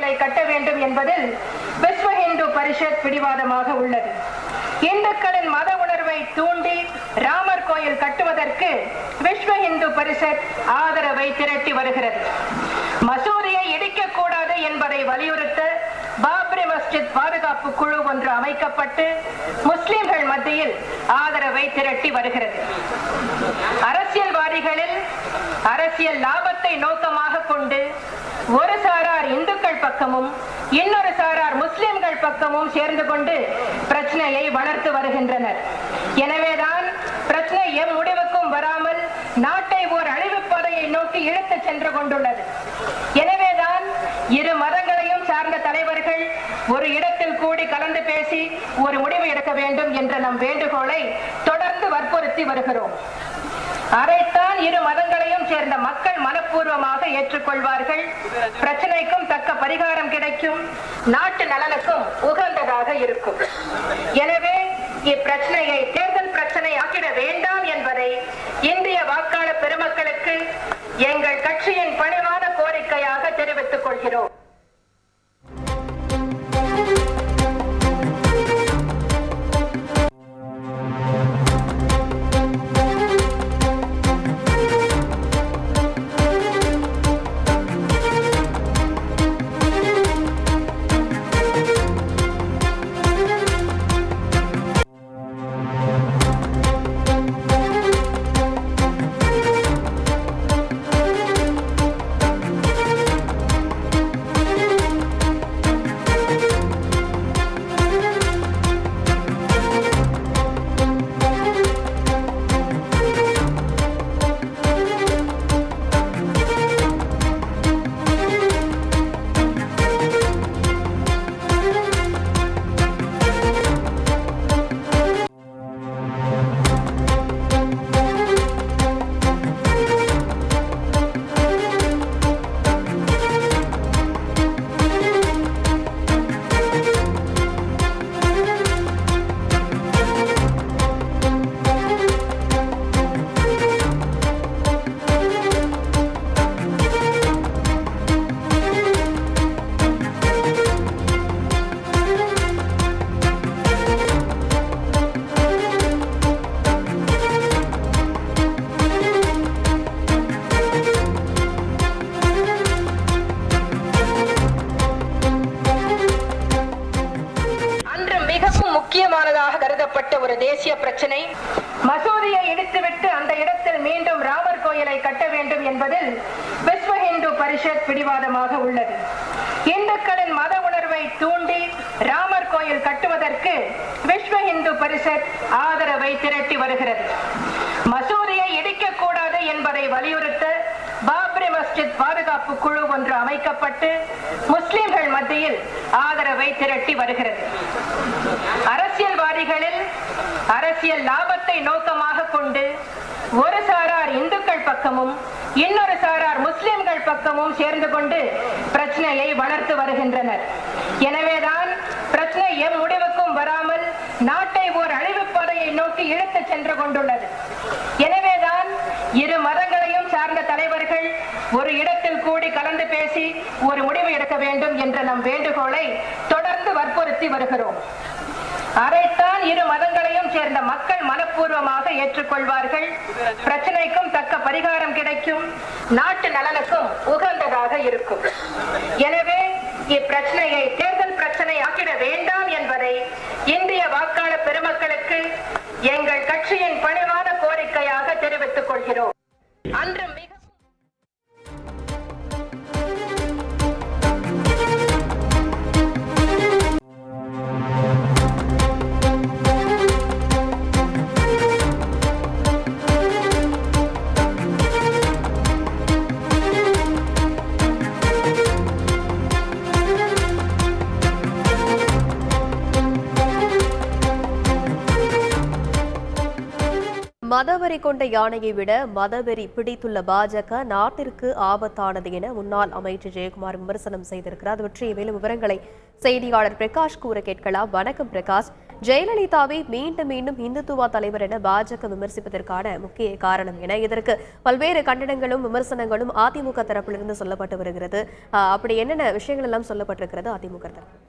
கோயிலை கட்ட வேண்டும் என்பதில் விஸ்வ இந்து பரிஷத் பிடிவாதமாக உள்ளது. இந்துக்களின் மத உணர்வை தூண்டி ராமர் கோயில் கட்டுவதற்கு விஸ்வ இந்து பரிஷத் ஆதரவை திரட்டி வருகிறது. மசூதியை இடிக்கக்கூடாது என்பதை வலியுறுத்த பாப்ரி மஸ்ஜித் பாதுகாப்பு குழு ஒன்று அமைக்கப்பட்டு முஸ்லிம்கள் மத்தியில் ஆதரவை திரட்டி வருகிறது. அரசியல்வாதிகளில் அரசியல் லாபத்தை நோக்கமாக கொண்டு ஒரு சாரார் இந்துக்கள் பக்கமும் இன்னொரு சாரார் முஸ்லிம்கள் பக்கமும் சேர்ந்து கொண்டு பிரச்சனையை வளர்த்து வருகின்றனர். எனவேதான் பிரச்சனை எம் முடிவுக்கும் வராமல் நாட்டை ஓர் அழிவுப்பாதையை நோக்கி இழுத்துச் சென்று கொண்டுள்ளது எனவேதான் இரு மதங்களையும் சார்ந்த தலைவர்கள் ஒரு இடத்தில் கூடி கலந்து பேசி ஒரு முடிவு எடுக்க வேண்டும் என்ற நம் வேண்டுகோளை தொடர்ந்து வற்புறுத்தி வருகிறோம். அதைத்தான் இரு மதங்களையும் சேர்ந்த மக்கள் மனப்பூர்வமாக ஏற்றுக்கொள்வார்கள். பிரச்சனைக்கும் தக்க பரிகாரம் கிடைக்கும். நாட்டு நலனுக்கும் உகந்ததாக இருக்கும். எனவே இப்பிரச்சனையை தேர்தல் பிரச்சனை ஆக்கிட வேண்டாம் என்பதை இந்திய வாக்காளர் பெருமக்களுக்கு எங்கள் கட்சியின் பணிவான கோரிக்கையாக தெரிவித்துக் கொள்கிறோம். முக்கியமானதாக கருதப்பட்ட ஒரு தேசிய பிரச்சனை மசூதியை இடித்துவிட்டு அந்த இடத்தில் மீண்டும் ராமர் கோயிலை கட்ட வேண்டும் என்பதில் விஸ்வ இந்து பரிஷத் பிடிவாதமாக உள்ளது. இந்துக்களின் மத உணர்வை தூண்டி ராமர் கோயில் கட்டுவதற்கு விஸ்வ இந்து பரிஷத் ஆதரவை திரட்டி வருகிறது. மசூதியை இடிக்கக்கூடாது என்பதை வலியுறுத்த பாப்ரி மஸ்ஜித் பாதுகாப்பு குழு ஒன்று அமைக்கப்பட்டு முஸ்லிம்கள் மத்தியில் ஆதரவை திரட்டி வருகிறது. அரசியல்வாதிகளில் அரசியல் லாபத்தை நோக்கமாக கொண்டு ஒரு சாரார் இந்துக்கள் பக்கமும் இன்னொரு சாரார் முஸ்லிம்கள் பக்கமும் சேர்ந்து கொண்டு பிரச்சனையை வளர்த்து வருகின்றனர். எனவேதான் பிரச்சனை எம் முடிவுக்கும் வராமல் நாட்டை ஓர் அழிவுப் பாதையை நோக்கி இழுத்துச் சென்று கொண்டுள்ளது எனவேதான் இரு மதங்களையும் சார்ந்த தலைவர்கள் ஒரு இடத்தில் கூடி கலந்து பேசி ஒரு முடிவு எடுக்க வேண்டும் என்ற நம் வேண்டுகோளை தொடர்ந்து வற்புறுத்தி வருகிறோம். அதைத்தான் இரு மதங்களையும் சேர்ந்த மக்கள் மனப்பூர்வமாக ஏற்றுக்கொள்வார்கள். பிரச்சனைக்கும் தக்க பரிகாரம் கிடைக்கும். நாட்டு நலனுக்கும் உகந்ததாக இருக்கும். எனவே இப்பிரச்சனையை தேர்தல் பிரச்சனை ஆக்கிட வேண்டாம் என்பதை இந்திய வாக்காளர் பெருமக்களுக்கு எங்கள் கட்சியின் பணிவான கோரிக்கையாக தெரிவித்துக் கொள்கிறோம். மதவெறி கொண்ட யானையை விட மதவெறி பிடித்துள்ள பாஜக நாட்டிற்கு ஆபத்தானது என முன்னாள் அமைச்சர் ஜெயக்குமார் விமர்சனம் செய்திருக்கிறார். அது பற்றிய மேலும் விவரங்களை செய்தியாளர் பிரகாஷ் கூற கேட்கலாம். வணக்கம் பிரகாஷ். ஜெயலலிதாவை மீண்டும் மீண்டும் இந்துத்துவா தலைவர் என பாஜக விமர்சிப்பதற்கான முக்கிய காரணம் என இதற்கு பல்வேறு கண்டனங்களும் விமர்சனங்களும் அதிமுக தரப்பிலிருந்து சொல்லப்பட்டு வருகிறது. அப்படி என்னென்ன விஷயங்கள் எல்லாம் சொல்லப்பட்டிருக்கிறது அதிமுக தரப்பு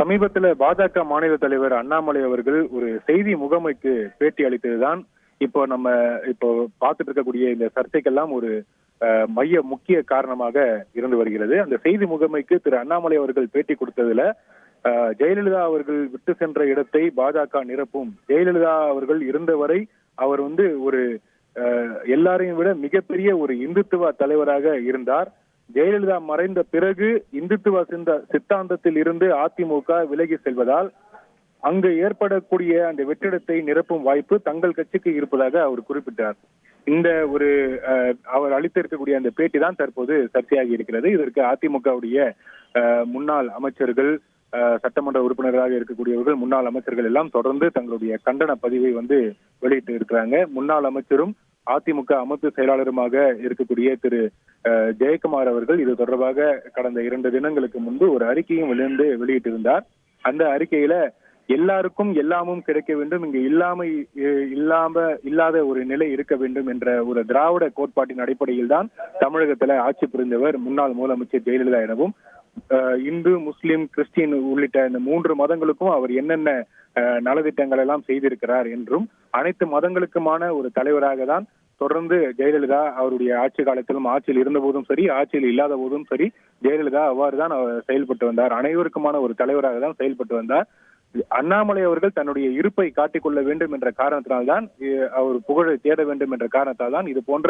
சமீபத்துல பாஜக மாநில தலைவர் அண்ணாமலை அவர்கள் ஒரு செய்தி முகமைக்கு பேட்டி அளித்ததுதான். இப்போ நம்ம இப்போ பார்த்துட்டு இருக்கக்கூடிய இந்த சர்ச்சைக்கெல்லாம் ஒரு அஹ், மைய முக்கிய காரணமாக இருந்து வருகிறது. அந்த செய்தி முகமைக்கு திரு அண்ணாமலை அவர்கள் பேட்டி கொடுத்ததுல அஹ், ஜெயலலிதா அவர்கள் விட்டு சென்ற இடத்தை பாஜக நிரப்பும். ஜெயலலிதா அவர்கள் இருந்தவரை அவர் வந்து ஒரு எல்லாரையும் விட மிகப்பெரிய ஒரு இந்துத்துவ தலைவராக இருந்தார். ஜெயலலிதா மறைந்த பிறகு இந்துத்துவ சிந்த சித்தாந்தத்தில் இருந்து அதிமுக விலகி செல்வதால் அங்கு ஏற்படக்கூடிய அந்த வெற்றிடத்தை நிரப்பும் வாய்ப்பு தங்கள் கட்சிக்கு இருப்பதாக அவர் குறிப்பிட்டார். இந்த ஒரு அஹ், அவர் அளித்திருக்கக்கூடிய அந்த பேட்டி தான் தற்போது சர்ச்சையாகி இருக்கிறது. இதற்கு அதிமுகவுடைய அஹ், முன்னாள் அமைச்சர்கள் அஹ், சட்டமன்ற உறுப்பினராக இருக்கக்கூடியவர்கள் முன்னாள் அமைச்சர்கள் எல்லாம் தொடர்ந்து தங்களுடைய கண்டன பதிவை வந்து வெளியிட்டு இருக்கிறாங்க. முன்னாள் அமைச்சரும் அதிமுக அமைப்பு செயலாளருமாக இருக்கக்கூடிய திரு அஹ், ஜெயக்குமார் அவர்கள் இது தொடர்பாக கடந்த இரண்டு தினங்களுக்கு முன்பு ஒரு அறிக்கையும் விழுந்து வெளியிட்டிருந்தார். அந்த அறிக்கையில எல்லாருக்கும் எல்லாமும் கிடைக்க வேண்டும் இங்கு இல்லாம இல்லாம இல்லாத ஒரு நிலை இருக்க வேண்டும் என்ற ஒரு திராவிட கோட்பாட்டின் அடிப்படையில் தான் தமிழகத்துல ஆட்சி புரிந்தவர் முன்னாள் முதலமைச்சர் ஜெயலலிதா எனவும் அஹ், இந்து முஸ்லிம் கிறிஸ்டின் உள்ளிட்ட இந்த மூன்று மதங்களுக்கும் அவர் என்னென்ன நலத்திட்டங்கள் எல்லாம் செய்திருக்கிறார் என்றும் அனைத்து மதங்களுக்குமான ஒரு தலைவராக தான் தொடர்ந்து ஜெயலலிதா அவருடைய ஆட்சி காலத்திலும் ஆட்சியில் இருந்த போதும் சரி ஆட்சியில் இல்லாத போதும் சரி ஜெயலலிதா அவ்வாறு தான் அவர் செயல்பட்டு வந்தார். அனைவருக்குமான ஒரு தலைவராக தான் செயல்பட்டு வந்தார். அண்ணாமலை அவர்கள் தன்னுடைய இருப்பை காட்டிக்கொள்ள வேண்டும் என்ற காரணத்தினால்தான் அவர் புகழை தேட வேண்டும் என்ற காரணத்தால் தான் இது போன்ற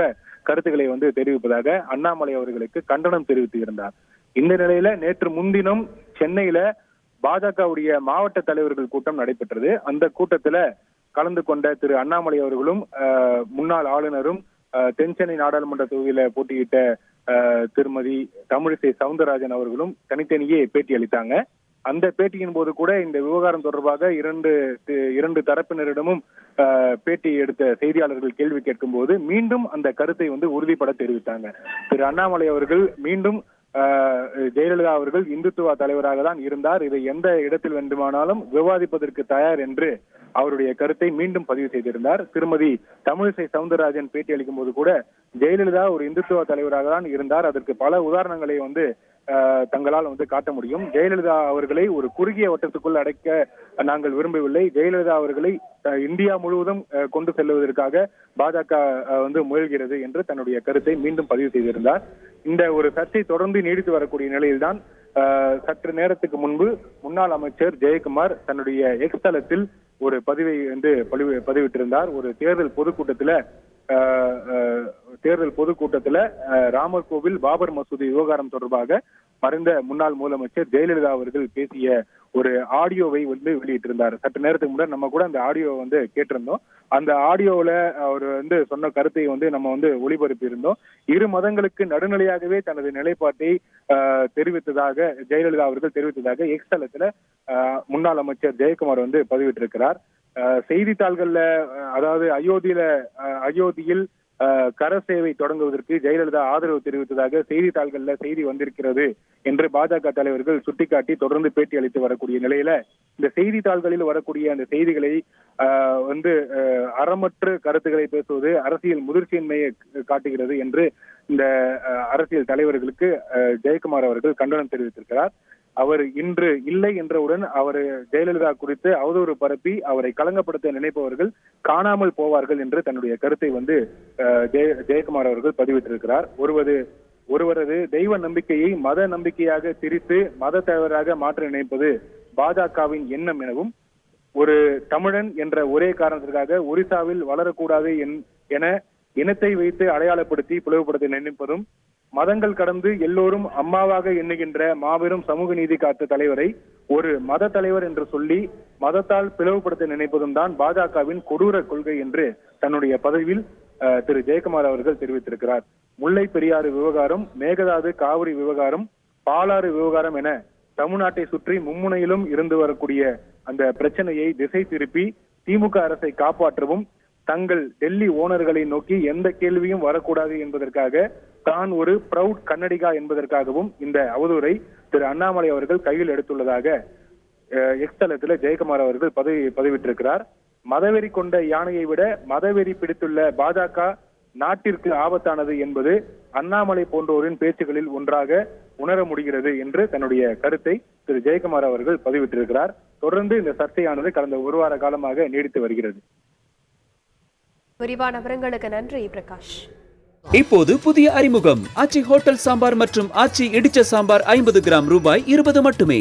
கருத்துக்களை வந்து தெரிவிப்பதாக அண்ணாமலை அவர்களுக்கு கண்டனம் தெரிவித்து இருந்தார். இந்த நிலையில நேற்று முன்தினம் சென்னையில பாஜகவுடைய மாவட்ட தலைவர்கள் கூட்டம் நடைபெற்றது. அந்த கூட்டத்துல கலந்து கொண்ட திரு அண்ணாமலை அவர்களும் முன்னாள் ஆளுநரும் அஹ், தென்சென்னை நாடாளுமன்ற தொகுதியில போட்டியிட்ட அஹ், திருமதி தமிழிசை சவுந்தரராஜன் அவர்களும் தனித்தனியே பேட்டி அளித்தாங்க. அந்த பேட்டியின் போது கூட இந்த விவகாரம் தொடர்பாக இரண்டு இரண்டு தரப்பினரிடமும் பேட்டி எடுத்த செய்தியாளர்கள் கேள்வி கேட்கும் போது மீண்டும் அந்த கருத்தை வந்து உறுதிப்பட தெரிவித்தாங்க. திரு அண்ணாமலை அவர்கள் மீண்டும் ஜெயலலிதா அவர்கள் இந்துத்துவ தலைவராக தான் இருந்தார். இதை எந்த இடத்தில் வேண்டுமானாலும் விவாதிப்பதற்கு தயார் என்று அவருடைய கருத்தை மீண்டும் பதிவு செய்திருந்தார். திருமதி தமிழிசை சவுந்தரராஜன் பேட்டி அளிக்கும் போது கூட ஜெயலலிதா ஒரு இந்துத்துவ தலைவராக தான் இருந்தார். அதற்கு பல உதாரணங்களை வந்து தங்களால் வந்து காட்ட முடியும். ஜெயலலிதா அவர்களை ஒரு குறுகிய வட்டத்துக்குள் அடைக்க நாங்கள் விரும்பவில்லை. ஜெயலலிதா அவர்களை இந்தியா முழுவதும் கொண்டு செல்வதற்காக பாஜக வந்து முயல்கிறது என்று தன்னுடைய கருத்தை மீண்டும் பதிவு செய்திருந்தார். இந்த ஒரு சர்ச்சை தொடர்ந்து நீடித்து வரக்கூடிய நிலையில்தான் சற்று நேரத்துக்கு முன்பு முன்னாள் அமைச்சர் ஜெயக்குமார் தன்னுடைய எக்ஸ் தளத்தில் ஒரு பதிவை வந்து பதிவு பதிவிட்டிருந்தார். ஒரு தேர்தல் பொதுக்கூட்டத்துல தேர்தல் பொதுக்கூட்டத்துல ராமர் கோவில் பாபர் மசூதி விவகாரம் தொடர்பாக மறைந்த முன்னாள் முதலமைச்சர் ஜெயலலிதா அவர்கள் பேசிய ஒரு ஆடியோவை வந்து வெளியிட்டிருந்தார். சற்று நேரத்துக்கு முன்னாடி நம்ம கூட அந்த ஆடியோ வந்து கேட்டிருந்தோம். அந்த ஆடியோவுல அவர் வந்து சொன்ன கருத்தை வந்து நம்ம வந்து ஒளிபரப்பி இருந்தோம் இரு மதங்களுக்கு நடுநிலையாகவே தனது நிலைப்பாட்டை தெரிவித்ததாக ஜெயலலிதா அவர்கள் தெரிவித்ததாக எக்ஸ் தளத்துல முன்னாள் அமைச்சர் ஜெயக்குமார் வந்து பதிவிட்டிருக்கிறார். செய்தித்தாள்கள்ல அதாவது அயோத்தியில அயோத்தியில் கர சேவை தொடங்குவதற்கு ஜெயலலிதா ஆதரவு தெரிவித்ததாக செய்தித்தாள்கள்ல செய்தி வந்திருக்கிறது என்று பாஜக தலைவர்கள் சுட்டிக்காட்டி தொடர்ந்து பேட்டி அளித்து வரக்கூடிய நிலையில இந்த செய்தித்தாள்களில் வரக்கூடிய அந்த செய்திகளை வந்து ஆஹ், அறமற்ற கருத்துக்களை பேசுவது அரசியல் முதிர்ச்சியின்மையை காட்டுகிறது என்று இந்த அரசியல் தலைவர்களுக்கு ஜெயக்குமார் அவர்கள் கண்டனம் தெரிவித்திருக்கிறார். அவர் இன்று இல்லை என்றவுடன் அவர் ஜெயலலிதா குறித்து அவதூறு பரப்பி அவரை களங்கப்படுத்த நினைப்பவர்கள் காணாமல் போவார்கள் என்று தன்னுடைய கருத்தை வந்து ஜெய ஜெயக்குமார் அவர்கள் பதிவிட்டிருக்கிறார். ஒருவது ஒருவரது தெய்வ நம்பிக்கையை மத நம்பிக்கையாக திரித்து மத தலைவராக மாற்ற நினைப்பது பாஜகவின் எண்ணம் எனவும் ஒரு தமிழன் என்ற ஒரே காரணத்திற்காக ஒரிசாவில் வளரக்கூடாது என்- என இனத்தை வைத்து அடையாளப்படுத்தி பிளவுபடுத்த நினைப்பதும் மதங்கள் கடந்து எல்லோரும் அம்மாவாக எண்ணுகின்ற மாபெரும் சமூக நீதி காத்த தலைவரை ஒரு மத தலைவர் என்று சொல்லி மதத்தால் பிளவுபடுத்த நினைப்பதும் தான் பாஜகவின் கொடூர கொள்கை என்று தன்னுடைய பதவியில் அஹ், திரு. ஜெயக்குமார் அவர்கள் தெரிவித்திருக்கிறார். முல்லை பெரியாறு விவகாரம் மேகதாது காவிரி விவகாரம் பாலாறு விவகாரம் என தமிழ்நாட்டை சுற்றி மும்முனையிலும் இருந்து வரக்கூடிய அந்த பிரச்சனையை திசை திருப்பி திமுக அரசை காப்பாற்றவும் தங்கள் டெல்லி ஓனர்களை நோக்கி எந்த கேள்வியும் வரக்கூடாது என்பதற்காக தான் ஒரு பிரவுட் கன்னடிகா என்பதற்காகவும் இந்த அவதூறை திரு அண்ணாமலை அவர்கள் கையில் எடுத்துள்ளதாக எக்ஸ் தளத்துல ஜெயக்குமார் அவர்கள் பதவி பதிவிட்டிருக்கிறார். மதவெறி கொண்ட யானையை விட மதவெறி பிடித்துள்ள பாஜக நாட்டிற்கு ஆபத்தானது என்பது அண்ணாமலை போன்றோரின் பேச்சுகளில் ஒன்றாக உணர முடிகிறது என்று தன்னுடைய கருத்தை திரு ஜெயக்குமார் அவர்கள் பதிவிட்டிருக்கிறார். தொடர்ந்து இந்த சர்ச்சையானது கடந்த ஒரு வார காலமாக நீடித்து வருகிறது. விரிவான விவரங்களுக்கு நன்றி பிரகாஷ். இப்போது புதிய அறிமுகம். ஆச்சி ஹோட்டல் சாம்பார் மற்றும் ஆச்சி இடிச்ச சாம்பார் ஐம்பது கிராம் ரூபாய் இருபது மட்டுமே.